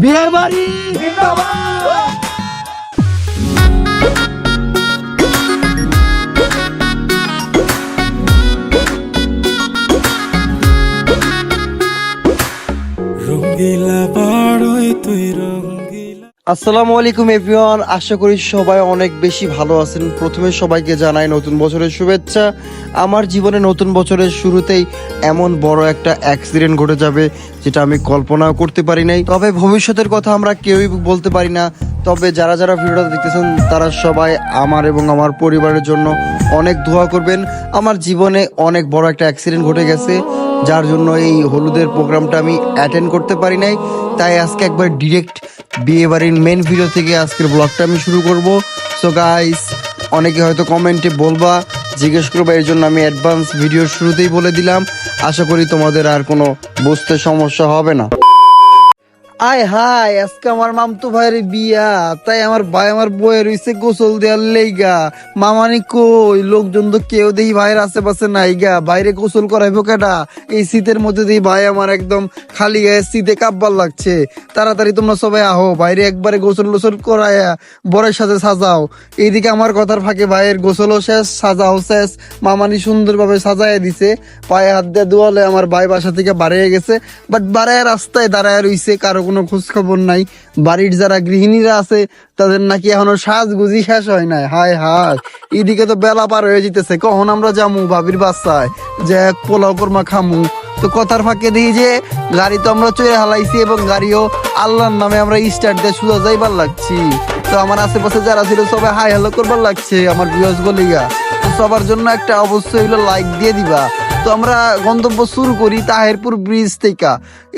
বিয়ে বাড়ি রঙ্গিলা বাড়ই তুই আসসালামু আলাইকুম, এভরিওয়ান। আশা করি সবাই অনেক বেশি ভালো আছেন। প্রথমে সবাইকে জানাই নতুন বছরের শুভেচ্ছা। আমার জীবনে নতুন বছরের শুরুতেই এমন বড় একটা অ্যাক্সিডেন্ট ঘটে যাবে, যেটা আমি কল্পনাও করতে পারি নাই। তবে ভবিষ্যতের কথা আমরা কেউই বলতে পারি না। তবে যারা যারা ভিডিওটা দেখতেছেন, তারা সবাই আমার এবং আমার পরিবারের জন্য অনেক দোয়া করবেন। আমার জীবনে অনেক বড় একটা অ্যাক্সিডেন্ট ঘটে গেছে, যার জন্য এই হলুদের প্রোগ্রামটা আমি অ্যাটেন্ড করতে পারি নাই। তাই আজকে একবার ডিরেক্ট বিয়ে বাড়ির মেন ভিডিও থেকে আজকের ব্লগটা আমি শুরু করব। সো গাইস অনেকে হয়তো কমেন্টে বলবা, জিজ্ঞেস করবা, এর জন্য আমি অ্যাডভান্স ভিডিওর শুরুতেই বলে দিলাম। আশা করি তোমাদের আর কোনো বুঝতে সমস্যা হবে না। আয় হাই আজকে আমার মামতো ভাইয়ের বিয়া, তাই আমার ভাই আমার বইয়ের রইছে গোসল দেওয়ার লেগা মামানি কই, লোকজন তো কেউ দেখি ভাইয়ের আশেপাশে নাই গা, বাইরে গোসল করাইবো কেডা? এই শীতের মধ্যে দেখি ভাই আমার একদম খালি গায়ে শীতে কাব্বার লাগছে। তাড়াতাড়ি তোমরা সবাই আহো, বাইরে একবারে গোসল গোসল করায়া বরের সাথে সাজাও। এইদিকে আমার কথার ফাঁকে ভাইয়ের গোসলও শেষ, সাজাও শেষ, মামানি সুন্দরভাবে সাজায় দিছে। পায়ে হাত দিয়ে দোয়ালে আমার ভাই বাসা থেকে বাড়িয়ে গেছে, বাট বাড়ায় রাস্তায় দাঁড়ায় রইছে, কারও কোনো খোঁজ খবর নাই। বাড়ির যারা গৃহিণীরা আছে, তাদের নাকি এখনও সাজগুজি শেষ হয় নাই। হায় হায়। এদিকে তো বেলা পার হয়ে যেতেছে কখন আমরা যামু ভাবির বাসায়? যে এক পোলাও কর্মা খামু। তো কথার ফাঁকে দেখি যে, গাড়ি তো আমরা চড়ে হালাইছি এবং গাড়িও আল্লাহর নামে আমরা স্টার্ট দিয়ে সুদা যাইবার লাগছি। তো আমার আশেপাশে যারা ছিল সবাই হাই হ্যালো করবার লাগছে, আমার ভিউয়ার্স গলিগা সবার জন্য একটা অবশ্যই হলো লাইক দিয়ে দিবা। তো আমরা গন্তব্য শুরু করি তাহেরপুর ব্রিজ থেকে।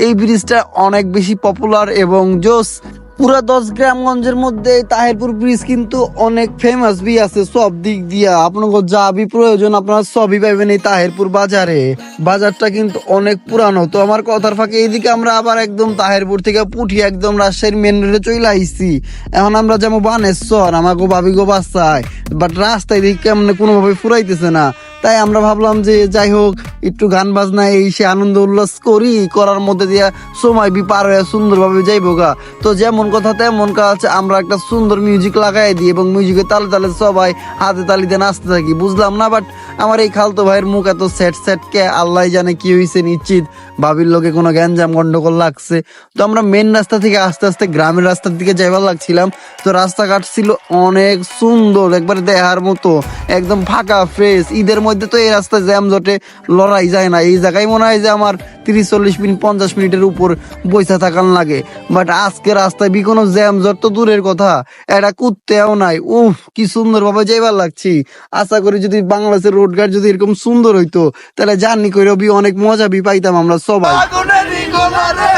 এই ব্রিজটা অনেক বেশি পপুলার এবং জোস। পুরা দশ গ্রামগঞ্জের মধ্যে তাহেরপুর ব্রিজ কিন্তু অনেক ফেমাস বি আছে সব দিক দিয়া। আপনাকে যা বি প্রয়োজন আপনারা সবই পাইবেন এই তাহেরপুর বাজারে। বাজারটা কিন্তু অনেক পুরানো। তো আমার কথার ফাঁকে এইদিকে আমরা আবার একদম তাহেরপুর থেকে পুঠি একদম রাজশাহীর মেন রোডে চলে আইছি। এখন আমরা যেমন বানেশ্বর আমাকে ভাবি গো বাসায়। বাট রাস্তায় দিকে কেমন কোনোভাবে ফুরাইতেছে না। তাই আমরা ভাবলাম যে যাই হোক, একটু গান বাজনা, এই সে আনন্দ উল্লাস করি, করার মধ্যে দিয়ে সময় বি পার হয়ে সুন্দরভাবে যাইবো গা। তো যেমন কথা তেমন কাজ, আমরা একটা সুন্দর মিউজিক লাগাই দিই এবং মিউজিকের তালে তালে সবাই হাতে তালিতে নাচতে থাকি। বুঝলাম না বাট আমার এই খালতো ভাইয়ের মুখ এত সেট সেট কে আল্লাহ জানে কি হয়েছে নিশ্চিত। ভাবির লোকে কোনো গ্যাঞ্জাম গন্ডগোল লাগছে। তো আমরা মেন রাস্তা থেকে আস্তে আস্তে গ্রামের রাস্তার দিকে যাইবার লাগছিলাম। তো রাস্তাঘাট ছিল অনেক সুন্দর, একবার দেখার মতো, একদম ফাঁকা ফ্রেশ ঈদের মধ্যে তো এই রাস্তায় জ্যাম জটে, লড়াই যায় না। এই জায়গায় মনে হয় যে আমার তিরিশ, চল্লিশ মিনিট, পঞ্চাশ মিনিটের উপর বৈশা থাকার লাগে। বাট আজকে রাস্তায় বি কোনো জ্যাম জট তো দূরের কথা। এটা কুত্তেও নাই। উফ, কি সুন্দর ভাবে যাইবার লাগছি। আশা করি যদি বাংলাদেশের রোডঘাট যদি এরকম সুন্দর হইতো, তাহলে জার্নি করে বি অনেক মজা বি পাইতাম আমরা। সবাই। আগুনেরই গোলা রে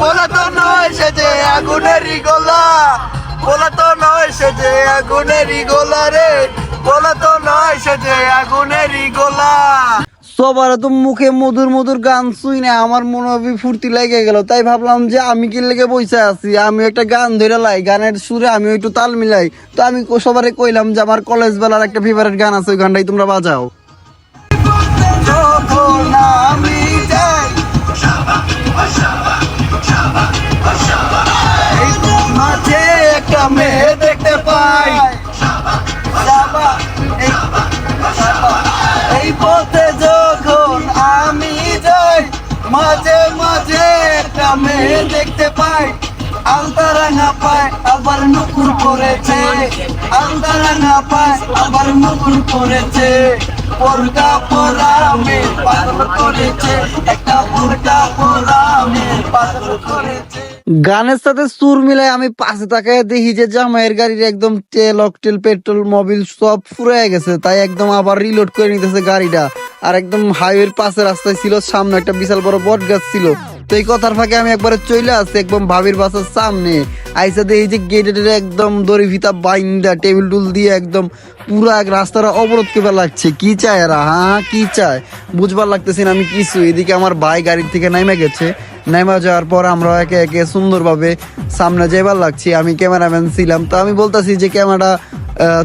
বলা তো নয় সেজে আগুনেরই গোলা। বলা তো নয় সেজে আগুনেরই গোলা রে বলা তো নয় সেজে আগুনেরই গোলা। সবার তো মুখে মধুর মধুর গান শুই না আমার মনে হবে ফুর্তি লেগে গেল। তাই ভাবলাম যে আমি কি লেগে বসে আছি? আমি একটা গান ধরে লাই গানের সুরে আমি একটু তাল মিলাই। তো আমি সবারে কইলাম যে আমার কলেজ বেলার একটা ফেভারিট গান আছে ওই গানটাই তোমরা বাজাও। আমি যাই মাঝে একটা মেয়ে দেখতে পাই এই- পথে যখন আমি যাই মাঝে মাঝে একটা মেয়ে দেখতে পাই আলতারাঙা আবার নুকুর করেছে। আলতারাঙা পায়, আবার নুকুর করেছে। পোরকা পোরা মেয়ে পাগল করেছে। একটা পোরকা পোরা মেয়ে পাগল করেছে। গানের সাথে সুর মিলাই আমি পাশে তাকায় দেখি যে জামাইয়ের গাড়ির একদম তেল, অকটেল, পেট্রোল, মোবিল সব ফুরাই গেছে। তাই একদম আবার রিলোড করে নিতেছে গাড়িটা। আর একদম হাইওয়ের পাশে রাস্তায় ছিল, সামনে একটা বিশাল বড় বট গাছ ছিল। তো এই কথার ফাঁকে আমি একবারে চলে আসছি একদম ভাবির বাসার সামনে। আইসা এই যে গেটের একদম দড়ি ফিতা বাইন্দা, টেবিল টুল দিয়ে একদম পুরা রাস্তাটা অবরোধ কেবার লাগছে। কি চায় এরা হ্যাঁ? কি চায়? বুঝবার লাগতেছে না আমি কিছু এদিকে আমার ভাই গাড়ির থেকে নেমে গেছে। নেমে যাওয়ার পর আমরা একে একে সুন্দরভাবে সামনে যাইবার লাগছি। আমি ক্যামেরাম্যান ছিলাম, তো আমি বলতেছি যে ক্যামেরা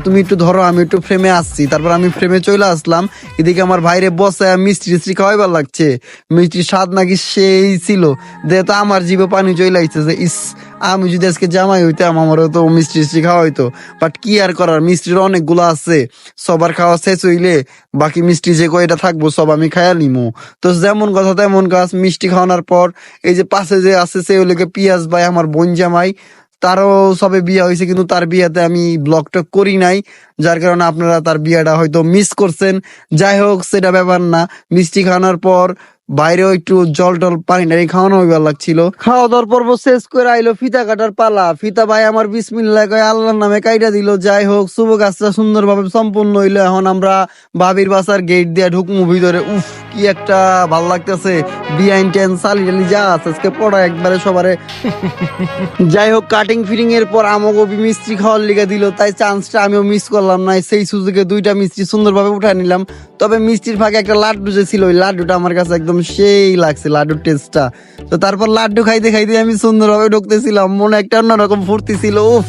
তুমি একটু ধরো, আমি একটু ফ্রেমে আসছি। তারপর আমি ফ্রেমে চলে আসলাম, এদিকে আমার ভাইরে বসে মিষ্টি টিস্ট্রি খাওয়াইবার লাগছে। মিষ্টির স্বাদ নাকি সেই ছিল, যেহেতু আমার জীবে পানি চলে আসছে যে ইস আমি যদি আজকে জামাই হইতাম, আমারও তো মিষ্টি টিষ্টি খাওয়া হইতো। বাট কি আর করার? মিষ্টির অনেকগুলো আছে। সবার খাওয়া শেষ হইলে বাকি মিষ্টি যে কয়টা থাকব, সব আমি খাইয়া নিমু। তো যেমন কথা তেমন কাজ, মিষ্টি খাওয়ানোর পর এই যে পাশে যে আছে, সে হইলে পিয়াজ ভাই, আমার বোন জামাই। তারও সবে বিয়ে হয়েছে কিন্তু তার বিয়েতে আমি ব্লগটা করি নাই। যার কারণে আপনারা তার বিয়েটা হয়তো মিস করছেন। যাই হোক, সেটা ব্যাপার না। মিষ্টি খাওয়ানোর পর বাইরেও একটু জল টল পানি টানি খাওয়ানো হইবার লাগছিল। খাওয়া দাওয়ার পর্ব শেষ করে আইলো ফিতা কাটার পালা। ফিতা ভাই আমার বিসমিল্লাহ কয় আল্লাহর নামে কাইটা দিল। যাই হোক, শুভ কাজটা সুন্দরভাবে সম্পূর্ণ হইল। এখন আমরা বাবির বাসার গেট দিয়ে ঢুকমু ভিতরে। উফ, কি একটা ভালো লাগতেছে। বিআইন টেন সালি টালি যা আছে, আজকে পড়া একবারে সবারে। যাই হোক কাটিং ফিটিং এর পর আমাকে মিস্ত্রি খাওয়ার লিগে দিল। তাই চান্সটা আমিও মিস করলাম না। সেই সুযোগে দুইটা মিস্ত্রি সুন্দরভাবে উঠায় নিলাম। তবে মিষ্টির ফাঁকে একটা লাড্ডু যে ছিল, ওই লাড্ডুটা আমার কাছে একদম সেই লাগছে লাড্ডুর টেস্টটা তো তারপর লাড্ডু খাইতে খাইতে আমি সুন্দরভাবে ঢুকতেছিলাম, মনে একটা অন্যরকম ফুর্তি ছিল, উফ,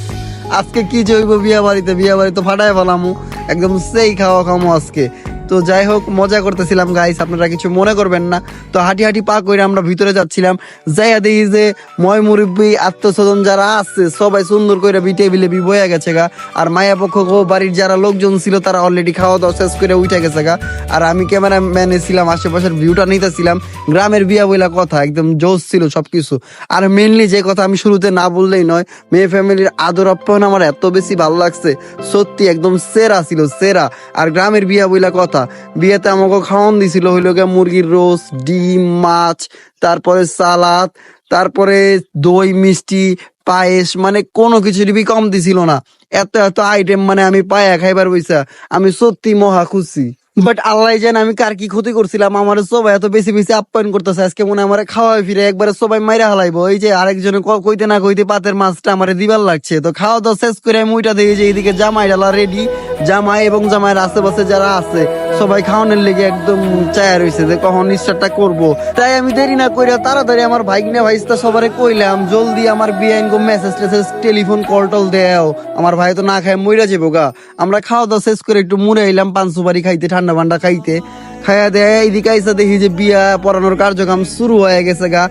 আজকে কি জৈব বিয়া বাড়িতে? বিয়া বাড়িতে ফাটায় ফেলামু, একদম সেই খাওয়া খামো আজকে। তো যাই হোক, মজা করতেছিলাম গাইস আপনারা কিছু মনে করবেন না। তো হাঁটি হাঁটি পা করে আমরা ভিতরে যাচ্ছিলাম। যাইয়া দেখি যে ময় মুরব্বী আত্মস্বজন যারা আছে, সবাই সুন্দর করে বি টেবিলে বি বয়ে গেছে গা। আর মায়া পক্ষ বাড়ির যারা লোকজন ছিল, তারা অলরেডি খাওয়া দাওয়া শেষ করে উঠে গেছে গা। আর আমি ক্যামেরা ম্যানে ছিলাম আশেপাশের ভিউটা নিতেছিলাম। গ্রামের বিয়া বইলা কথা, একদম জোশ ছিল সবকিছু। আর মেনলি যে কথা আমি শুরুতে না বললেই নয়, মেয়ে ফ্যামিলির আদর আপ্যায়ন আমার এত বেশি ভালো লাগছে। সত্যি একদম সেরা ছিল, সেরা। আর গ্রামের বিয়া বইলা কথা বিয়েতে আমাকে খাওয়ান দিছিল হইল গিয়ে মুরগির রোস্ট, ডিম, মাছ, তারপরে সালাদ, তারপরে দই, মিষ্টি, পায়েস মানে কোনো কিছুরই কম দিছিল না। এত এত আইটেম মানে আমি পায়া খাইবার বইসা, আমি সত্যি মহা খুশি। বাট আল্লাহ জান আমি কার কি ক্ষতি করছিলাম, আমার সবাই এত বেশি বেশি আপ্যায়ন করতেছে, আজকে মনে আমার খাওয়াই ফিরে একবারে সবাই মাইরা হালাইবো। এই যে আরেকজনে কইতে না কইতে পাতের মাছটা আমার দিবার লাগছে। তো খাওয়া দাওয়া শেষ করে আমি ওইটা দেখি যে এইদিকে জামাই ডালা রেডি জামাই এবং জামাইয়ের আশেপাশে যারা আছে, সবাই খাওয়ানোর লেগে একদম চায়া রয়েছে যে কখন ইচ্ছাটা করব। তাই আমি দেরি না কইরা তাড়াতাড়ি আমার ভাইগনা ভাইস্তা সবারে কইলাম, জলদি আমার বিয়াইন গো মেসেজ টেসেজ টেলিফোন কল টল দেও। আমার ভাই তো না খায় মইরা যাব গা। আমরা খাওয়া দাওয়া শেষ করে একটু মুড়ে এলাম পান সুপারি খাইতে ঠান্ডা ভান্ডা খাইতে। খাইয়া দেয় এইদিকে আইসা দেখি যে বিয়া পড়ানোর কার্যক্রম শুরু হয়ে গেছে গা।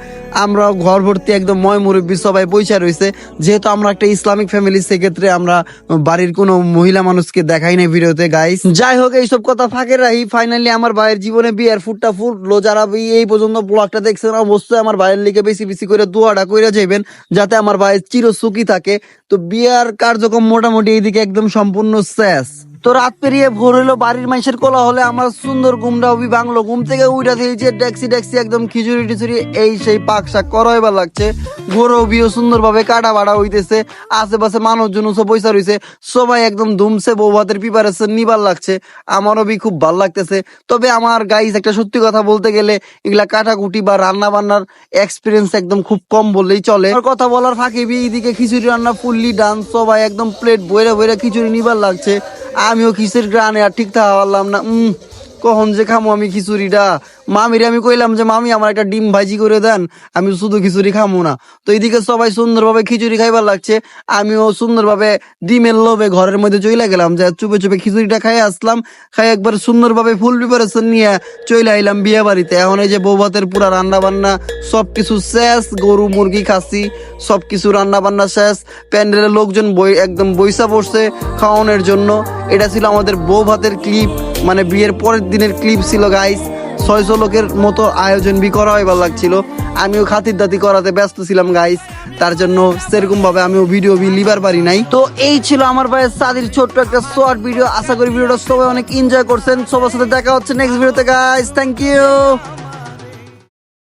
আমরা ঘর ভর্তি একদম ময় মুরব্বী সবাই পয়সা রয়েছে। যেহেতু আমরা একটা ইসলামিক ফ্যামিলি সেক্ষেত্রে আমরা বাড়ির কোনো মহিলা মানুষকে দেখাই না ভিডিওতে গাইস যাই হোক, এইসব কথা ফাঁকে রাখি। ফাইনালি আমার ভাইয়ের জীবনে বিয়ের ফুটটা ফুটলো। যারা এই পর্যন্ত ব্লগটা দেখছেন, অবশ্যই আমার ভাইয়ের লিগে বেশি বেশি করে দোয়াটা করে যাইবেন, যাতে আমার ভাইয়ের চির সুখী থাকে। তো বিয়ার কার্যক্রম মোটামুটি এইদিকে একদম সম্পূর্ণ শেষ। তো রাত পেরিয়ে ভোর হলো বাড়ির মানুষের কোলা হলে আমার সুন্দর ঘুমটা অবি বাংলো ঘুম থেকে উইটা দিয়ে যে ডেক্সি ডেক্সি, একদম খিচুড়ি টিচুড়ি, এই সেই পাক শাক করাইবার লাগছে। গরু বিও সুন্দর ভাবে কাটা বাড়া হইতেছে, আশেপাশে মানুষজন সব পয়সা রয়েছে সবাই একদম ধুমছে, বউ ভাতের প্রিপারেশন নিবার লাগছে আমারও বি খুব ভালো লাগতেছে। তবে আমার গাইস একটা সত্যি কথা বলতে গেলে, এগুলা কাটাকুটি বা রান্না বান্নার এক্সপিরিয়েন্স একদম খুব কম বললেই চলে। আর কথা বলার ফাঁকে বি, এদিকে খিচুড়ি, রান্না, ফুললি ডান্স সবাই একদম প্লেট বইরে বইরে খিচুড়ি নিবার লাগছে। আমিও খিচুড়িটা গ্রানে? আর ঠিক থাকা পারলাম না। উম কখন যে খামো আমি খিচুড়িটা? মামিরে আমি কইলাম যে, মামি, আমার একটা ডিম ভাজি করে দেন, আমি শুধু খিচুড়ি খামো না। তো এইদিকে সবাই সুন্দরভাবে খিচুড়ি খাইবার লাগছে। আমিও সুন্দরভাবে ডিমের লোভে ঘরের মধ্যে চলে গেলাম, যে চুপে চুপে খিচুড়িটা খাই আসলাম। খাই একবার সুন্দরভাবে ফুল প্রিপারেশন নিয়ে চলে আইলাম বিয়ে বাড়িতে এখন এই যে বউ ভাতের পুরা রান্না বান্না সব কিছু শেষ, গরু, মুরগি খাসি সব কিছু রান্না বান্না শেষ। প্যান্ডেলের লোকজন বই, একদম বইসা পড়ছে খাওয়ানোর জন্য। এটা ছিল আমাদের বউ ভাতের ক্লিপ মানে বিয়ের পরের দিনের ক্লিপ ছিল গাইস ছয়শো লোকের মতো আয়োজন বি করা হইবার লাগছিল। আমিও খাতির দাতি করাতে ব্যস্ত ছিলাম গাইস তার জন্য সেরকম ভাবে আমিও ভিডিও বি লিবার পারি নাই। তো এই ছিল আমার ভাইয়ের সাদির ছোট্ট একটা শর্ট ভিডিও আশা করি ভিডিওটা সবাই অনেক এনজয় করছেন। সবার সাথে দেখা হচ্ছে নেক্সট ভিডিওতে গাইস থ্যাংক ইউ